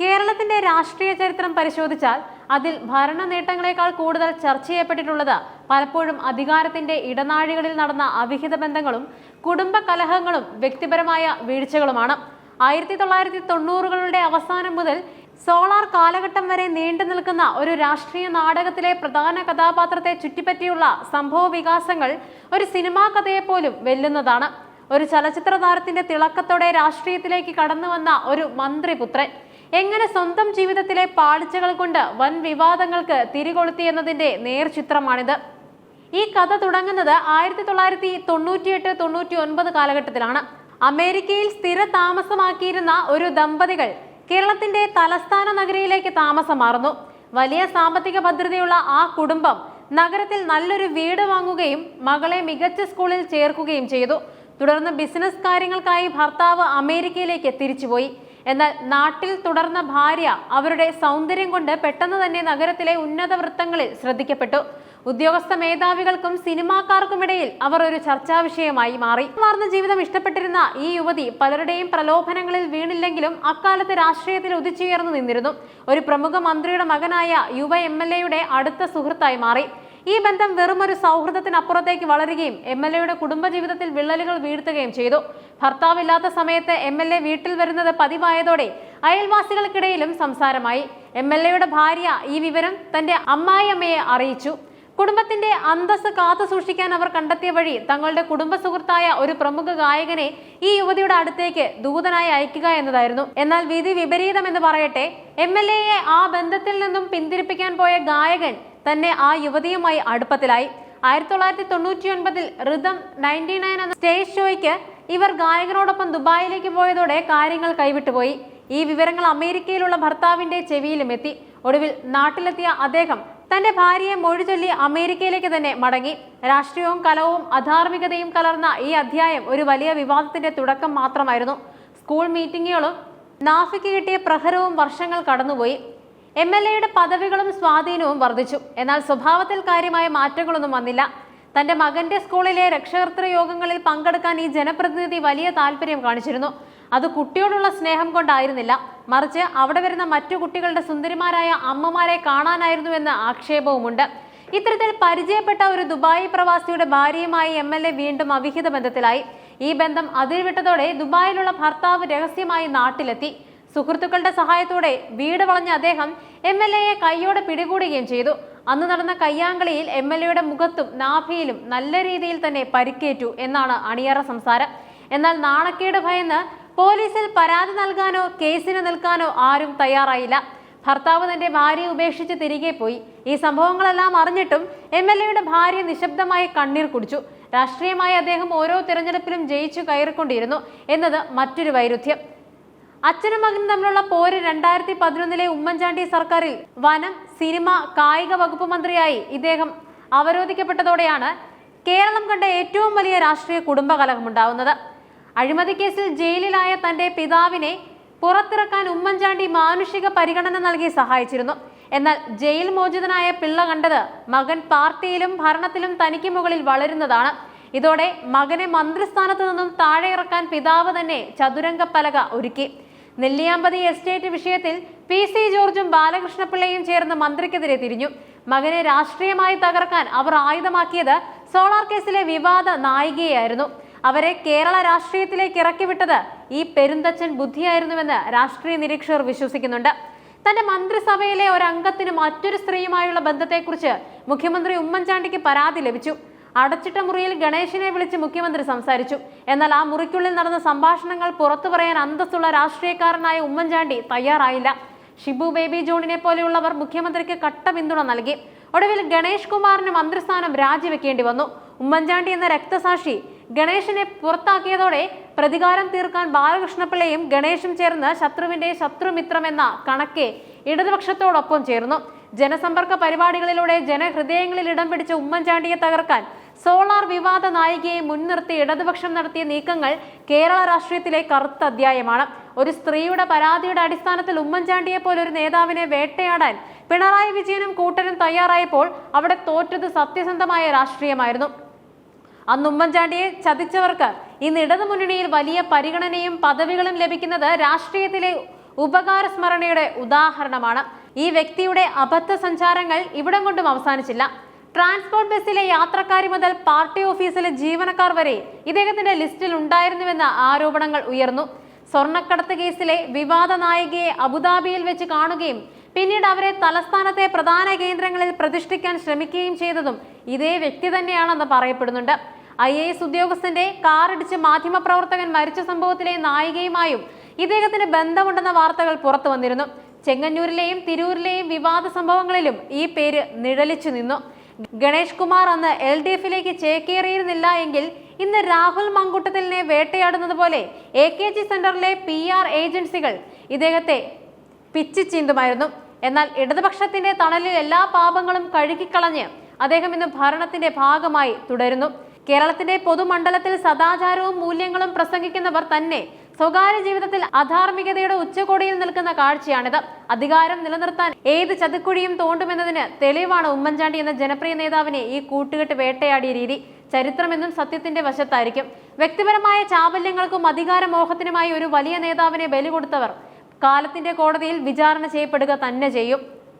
കേരളത്തിന്റെ രാഷ്ട്രീയ ചരിത്രം പരിശോധിച്ചാൽ അതിൽ ഭരണ നേട്ടങ്ങളെക്കാൾ കൂടുതൽ ചർച്ച ചെയ്യപ്പെട്ടിട്ടുള്ളത് പലപ്പോഴും അധികാരത്തിന്റെ ഇടനാഴികളിൽ നടന്ന അവിഹിത ബന്ധങ്ങളും കുടുംബ കലഹങ്ങളും വ്യക്തിപരമായ വീഴ്ചകളുമാണ്. ആയിരത്തി തൊള്ളായിരത്തി തൊണ്ണൂറുകളുടെ അവസാനം മുതൽ സോളാർ കാലഘട്ടം വരെ നീണ്ടു നിൽക്കുന്ന ഒരു രാഷ്ട്രീയ നാടകത്തിലെ പ്രധാന കഥാപാത്രത്തെ ചുറ്റിപ്പറ്റിയുള്ള സംഭവ വികാസങ്ങൾ ഒരു സിനിമാ കഥയെ പോലും വെല്ലുന്നതാണ്. ഒരു ചലച്ചിത്ര താരത്തിന്റെ തിളക്കത്തോടെ രാഷ്ട്രീയത്തിലേക്ക് കടന്നു വന്ന ഒരു മന്ത്രിപുത്രൻ. എങ്ങനെ സ്വന്തം ജീവിതത്തിലെ പാളിച്ചകൾ കൊണ്ട് വൻ വിവാദങ്ങൾക്ക് തിരികൊളുത്തി എന്നതിന്റെ നേർചിത്രമാണിത്. ഈ കഥ തുടങ്ങുന്നത് ആയിരത്തി തൊള്ളായിരത്തി തൊണ്ണൂറ്റിയെട്ട് തൊണ്ണൂറ്റി ഒൻപത് കാലഘട്ടത്തിലാണ്. അമേരിക്കയിൽ സ്ഥിര താമസമാക്കിയിരുന്ന ഒരു ദമ്പതികൾ കേരളത്തിന്റെ തലസ്ഥാന നഗരിയിലേക്ക് താമസം മാറുന്നു വലിയ സാമ്പത്തിക ഭദ്രതയുള്ള ആ കുടുംബം നഗരത്തിൽ നല്ലൊരു വീട് വാങ്ങുകയും മകളെ മികച്ച സ്കൂളിൽ ചേർക്കുകയും ചെയ്തു. തുടർന്ന് ബിസിനസ് കാര്യങ്ങൾക്കായി ഭർത്താവ് അമേരിക്കയിലേക്ക് തിരിച്ചുപോയി. എന്നാൽ നാട്ടിൽ തുടർന്ന ഭാര്യ അവരുടെ സൗന്ദര്യം കൊണ്ട് പെട്ടെന്ന് തന്നെ നഗരത്തിലെ ഉന്നത വൃത്തങ്ങളിൽ ശ്രദ്ധിക്കപ്പെട്ടു. ഉദ്യോഗസ്ഥ മേധാവികൾക്കും സിനിമാക്കാർക്കുമിടയിൽ അവർ ഒരു ചർച്ചാ വിഷയമായി മാറി. മാർന്ന ജീവിതം ഇഷ്ടപ്പെട്ടിരുന്ന ഈ യുവതി പലരുടെയും പ്രലോഭനങ്ങളിൽ വീണില്ലെങ്കിലും അക്കാലത്ത് രാഷ്ട്രീയത്തിൽ ഉദിച്ചുയർന്നു നിന്നിരുന്നു. ഒരു പ്രമുഖ മന്ത്രിയുടെ മകനായ യുവ എം അടുത്ത സുഹൃത്തായി മാറി. ഈ ബന്ധം വെറുമൊരു സൗഹൃദത്തിനപ്പുറത്തേക്ക് വളരുകയും എം എൽ എയുടെ കുടുംബജീവിതത്തിൽ വിള്ളലുകൾ വീഴ്ത്തുകയും ചെയ്തു. ഭർത്താവില്ലാത്ത സമയത്ത് എം എൽ എ വീട്ടിൽ വരുന്നത് പതിവായതോടെ അയൽവാസികൾക്കിടയിലും സംസാരമായി. എം എൽ എയുടെ ഭാര്യ ഈ വിവരം തന്റെ അമ്മായിയമ്മയെ അറിയിച്ചു. കുടുംബത്തിന്റെ അന്തസ് കാത്തു സൂക്ഷിക്കാൻ അവർ കണ്ടെത്തിയ വഴി തങ്ങളുടെ കുടുംബ സുഹൃത്തായ ഒരു പ്രമുഖ ഗായകനെ ഈ യുവതിയുടെ അടുത്തേക്ക് ദൂതനായി അയക്കുക എന്നതായിരുന്നു. എന്നാൽ വിധി വിപരീതം എന്ന് പറയട്ടെ എം എൽ എയെ ആ ബന്ധത്തിൽ നിന്നും പിന്തിരിപ്പിക്കാൻ പോയ ഗായകൻ തന്നെ ആ യുവതിയുമായി അടുപ്പത്തിലായി. ആയിരത്തി തൊള്ളായിരത്തി തൊണ്ണൂറ്റി ഒൻപതിൽ റിതം നയന്റി നയൻ എന്ന സ്റ്റേജ് ഷോയ്ക്ക് ഇവർ ഗായകനോടൊപ്പം ദുബായിലേക്ക് പോയതോടെ കാര്യങ്ങൾ കൈവിട്ടുപോയി. ഈ വിവരങ്ങൾ അമേരിക്കയിലുള്ള ഭർത്താവിന്റെ ചെവിയിലും എത്തി. ഒടുവിൽ നാട്ടിലെത്തിയ അദ്ദേഹം തന്റെ ഭാര്യയെ മൊഴിചൊല്ലി അമേരിക്കയിലേക്ക് തന്നെ മടങ്ങി. രാഷ്ട്രീയവും കലവും അധാർമികതയും കലർന്ന ഈ അധ്യായം ഒരു വലിയ വിവാദത്തിന്റെ തുടക്കം മാത്രമായിരുന്നു. സ്കൂൾ മീറ്റിങ്ങുകളും നാഫിക്ക് കിട്ടിയ പ്രഹരവും വർഷങ്ങൾ കടന്നുപോയി. എം എൽ എയുടെ പദവികളും സ്വാധീനവും വർദ്ധിച്ചു. എന്നാൽ സ്വഭാവത്തിൽ കാര്യമായ മാറ്റങ്ങളൊന്നും വന്നില്ല. തന്റെ മകന്റെ സ്കൂളിലെ രക്ഷകർത്തൃ യോഗങ്ങളിൽ പങ്കെടുക്കാൻ ഈ ജനപ്രതിനിധി വലിയ താല്പര്യം കാണിച്ചിരുന്നു. അത് കുട്ടിയോടുള്ള സ്നേഹം കൊണ്ടായിരുന്നില്ല. മറിച്ച് അവിടെ വരുന്ന മറ്റു കുട്ടികളുടെ സുന്ദരിമാരായ അമ്മമാരെ കാണാനായിരുന്നു എന്ന ആക്ഷേപവുമുണ്ട്. ഇത്തരത്തിൽ പരിചയപ്പെട്ട ഒരു ദുബായി പ്രവാസിയുടെ ഭാര്യയുമായി എം എൽ എ വീണ്ടും അവിഹിത ബന്ധത്തിലായി. ഈ ബന്ധം അതിർവിട്ടതോടെ ദുബായിലുള്ള ഭർത്താവ് രഹസ്യമായി നാട്ടിലെത്തി. സുഹൃത്തുക്കളുടെ സഹായത്തോടെ വീട് വളഞ്ഞ അദ്ദേഹം എം എൽ എയെ കൈയോടെ പിടികൂടുകയും ചെയ്തു. അന്ന് നടന്ന കയ്യാങ്കളിയിൽ എം എൽ എയുടെ മുഖത്തും നാഭിയിലും നല്ല രീതിയിൽ തന്നെ പരിക്കേറ്റു എന്നാണ് അണിയറ സംസാരം. എന്നാൽ നാണക്കേട് ഭയന്ന് പോലീസിൽ പരാതി നൽകാനോ കേസിന് നിൽക്കാനോ ആരും തയ്യാറായില്ല. ഭർത്താവ് തന്റെ ഭാര്യയെ ഉപേക്ഷിച്ച് തിരികെ പോയി. ഈ സംഭവങ്ങളെല്ലാം അറിഞ്ഞിട്ടും എം എൽ എയുടെ ഭാര്യ നിശബ്ദമായി കണ്ണീർ കുടിച്ചു. രാഷ്ട്രീയമായി അദ്ദേഹം ഓരോ തിരഞ്ഞെടുപ്പിലും ജയിച്ചു കയറിക്കൊണ്ടിരുന്നു എന്നത് മറ്റൊരു വൈരുദ്ധ്യം. അച്ഛനും മകനും തമ്മിലുള്ള പോര് രണ്ടായിരത്തി പതിനൊന്നിലെ ഉമ്മൻചാണ്ടി സർക്കാരിൽ വനം സിനിമ കായിക വകുപ്പ് മന്ത്രിയായി ഇദ്ദേഹം അവരോധിക്കപ്പെട്ടതോടെയാണ് കേരളം കണ്ട ഏറ്റവും വലിയ രാഷ്ട്രീയ കുടുംബകലഹമുണ്ടാവുന്നത്. അഴിമതി കേസിൽ ജയിലിലായ തന്റെ പിതാവിനെ പുറത്തിറക്കാൻ ഉമ്മൻചാണ്ടി മാനുഷിക പരിഗണന നൽകി സഹായിച്ചിരുന്നു. എന്നാൽ ജയിൽ മോചിതനായ പിള്ള കണ്ടത് മകൻ പാർട്ടിയിലും ഭരണത്തിലും തനിക്ക് മുകളിൽ വളരുന്നതാണ്. ഇതോടെ മകനെ മന്ത്രിസ്ഥാനത്ത് നിന്നും താഴെ ഇറക്കാൻ പിതാവ് തന്നെ ചതുരംഗ പലക ഒരുക്കി. നെല്ലിയാമ്പതി എസ്റ്റേറ്റ് വിഷയത്തിൽ പി സി ജോർജും ബാലകൃഷ്ണപിള്ളയും ചേർന്ന് മന്ത്രിക്കെതിരെ തിരിഞ്ഞു. മകനെ രാഷ്ട്രീയമായി തകർക്കാൻ അവർ ആയുധമാക്കിയത് സോളാർ കേസിലെ വിവാദ നായികയായിരുന്നു. അവരെ കേരള രാഷ്ട്രീയത്തിലേക്ക് ഇറക്കിവിട്ടത് ഈ പെരുന്തച്ചൻ ബുദ്ധിയായിരുന്നുവെന്ന് രാഷ്ട്രീയ നിരീക്ഷകർ വിശ്വസിക്കുന്നുണ്ട്. തന്റെ മന്ത്രിസഭയിലെ ഒരു അംഗത്തിന് മറ്റൊരു സ്ത്രീയുമായുള്ള ബന്ധത്തെക്കുറിച്ച് മുഖ്യമന്ത്രി ഉമ്മൻചാണ്ടിക്ക് പരാതി ലഭിച്ചു. അടച്ചിട്ട മുറിയിൽ ഗണേശിനെ വിളിച്ച് മുഖ്യമന്ത്രി സംസാരിച്ചു. എന്നാൽ ആ മുറിക്കുള്ളിൽ നടന്ന സംഭാഷണങ്ങൾ പുറത്തു പറയാൻ അന്തസ്സുള്ള രാഷ്ട്രീയക്കാരനായ ഉമ്മൻചാണ്ടി തയ്യാറായില്ല. ഷിബു ബേബി ജോണിനെ പോലെയുള്ളവർ മുഖ്യമന്ത്രിക്ക് കട്ട പിന്തുണ നൽകി. ഒടുവിൽ ഗണേഷ് കുമാറിന് മന്ത്രിസ്ഥാനം രാജിവെക്കേണ്ടി വന്നു. ഉമ്മൻചാണ്ടി എന്ന രക്തസാക്ഷി ഗണേശനെ പുറത്താക്കിയതോടെ പ്രതികാരം തീർക്കാൻ ബാലകൃഷ്ണപിള്ളയും ഗണേശും ചേർന്ന് ശത്രുവിന്റെ ശത്രുമിത്രം എന്ന കണക്കെ ഇടതുപക്ഷത്തോടൊപ്പം ചേർന്നു. ജനസമ്പർക്ക പരിപാടികളിലൂടെ ജനഹൃദയങ്ങളിൽ ഇടം പിടിച്ച ഉമ്മൻചാണ്ടിയെ തകർക്കാൻ സോളാർ വിവാദ നായികയെ മുൻനിർത്തി ഇടതുപക്ഷം നടത്തിയ നീക്കങ്ങൾ കേരള രാഷ്ട്രീയത്തിലെ കറുത്ത അധ്യായമാണ്. ഒരു സ്ത്രീയുടെ പരാതിയുടെ അടിസ്ഥാനത്തിൽ ഉമ്മൻചാണ്ടിയെ പോലെ ഒരു നേതാവിനെ വേട്ടയാടാൻ പിണറായി വിജയനും കൂട്ടരും തയ്യാറായപ്പോൾ അവിടെ തോറ്റത് സത്യസന്ധമായ രാഷ്ട്രീയമായിരുന്നു. അന്ന് ഉമ്മൻചാണ്ടിയെ ചതിച്ചവർക്ക് ഇന്ന് ഇടതുമുന്നണിയിൽ വലിയ പരിഗണനയും പദവികളും ലഭിക്കുന്നത് രാഷ്ട്രീയത്തിലെ ഉപകാരസ്മരണയുടെ ഉദാഹരണമാണ്. ഈ വ്യക്തിയുടെ അബദ്ധ സഞ്ചാരങ്ങൾ ഇവിടം കൊണ്ടും അവസാനിച്ചില്ല. ട്രാൻസ്പോർട്ട് ബസ്സിലെ യാത്രക്കാർ മുതൽ പാർട്ടി ഓഫീസിലെ ജീവനക്കാർ വരെ ഇദ്ദേഹത്തിന്റെ ലിസ്റ്റിൽ ഉണ്ടായിരുന്നുവെന്ന ആരോപണങ്ങൾ ഉയർന്നു. സ്വർണക്കടത്ത് കേസിലെ വിവാദ നായികയെ അബുദാബിയിൽ വെച്ച് കാണുകയും പിന്നീട് അവരെ തലസ്ഥാനത്തെ പ്രധാന കേന്ദ്രങ്ങളിൽ പ്രതിഷ്ഠിക്കാൻ ശ്രമിക്കുകയും ചെയ്തതും ഇതേ വ്യക്തി തന്നെയാണെന്ന് പറയപ്പെടുന്നുണ്ട്. ഐ എ എസ് ഉദ്യോഗസ്ഥന്റെ കാറിടിച്ച് മാധ്യമപ്രവർത്തകൻ മരിച്ച സംഭവത്തിലെ നായികയുമായും ഇദ്ദേഹത്തിന് ബന്ധമുണ്ടെന്ന വാർത്തകൾ പുറത്തു വന്നിരുന്നു ചെങ്ങന്നൂരിലെയും തിരൂരിലെയും വിവാദ സംഭവങ്ങളിലും ഈ പേര് നിഴലിച്ചു നിന്നു. ഗണേഷ് കുമാർ അന്ന് എൽ ഡി എഫിലേക്ക് ചേക്കേറിയിരുന്നില്ല എങ്കിൽ ഇന്ന് രാഹുൽ മങ്കുട്ടത്തിലിനെ വേട്ടയാടുന്നത് പോലെ എ കെ ജി സെന്ററിലെ പി ആർ ഏജൻസികൾ ഇദ്ദേഹത്തെ പിച്ചി ചീന്തുമായിരുന്നു. എന്നാൽ ഇടതുപക്ഷത്തിന്റെ തണലിൽ എല്ലാ പാപങ്ങളും കഴുകിക്കളഞ്ഞ് അദ്ദേഹം ഇന്ന് ഭരണത്തിന്റെ ഭാഗമായി തുടരുന്നു. കേരളത്തിന്റെ പൊതുമണ്ഡലത്തിൽ സദാചാരവും മൂല്യങ്ങളും പ്രസംഗിക്കുന്നവർ തന്നെ സ്വകാര്യ ജീവിതത്തിൽ അധാർമികതയുടെ ഉച്ചകോടിയിൽ നിൽക്കുന്ന കാഴ്ചയാണിത്. അധികാരം നിലനിർത്താൻ ഏത് ചതിക്കുഴിയും തോണ്ടുമെന്നതിന് തെളിവാണ് ഉമ്മൻചാണ്ടി എന്ന ജനപ്രിയ നേതാവിനെ ഈ കൂട്ടുകെട്ട് വേട്ടയാടിയ രീതി. ചരിത്രമെന്നും സത്യത്തിന്റെ വശത്തായിരിക്കും. വ്യക്തിപരമായ ചാബല്യങ്ങൾക്കും അധികാരമോഹത്തിനുമായി ഒരു വലിയ നേതാവിനെ ബലി കൊടുത്തവർ. കാലത്തിന്റെ കോടതിയിൽ വിചാരണ ചെയ്യപ്പെടുക തന്നെ ചെയ്യും.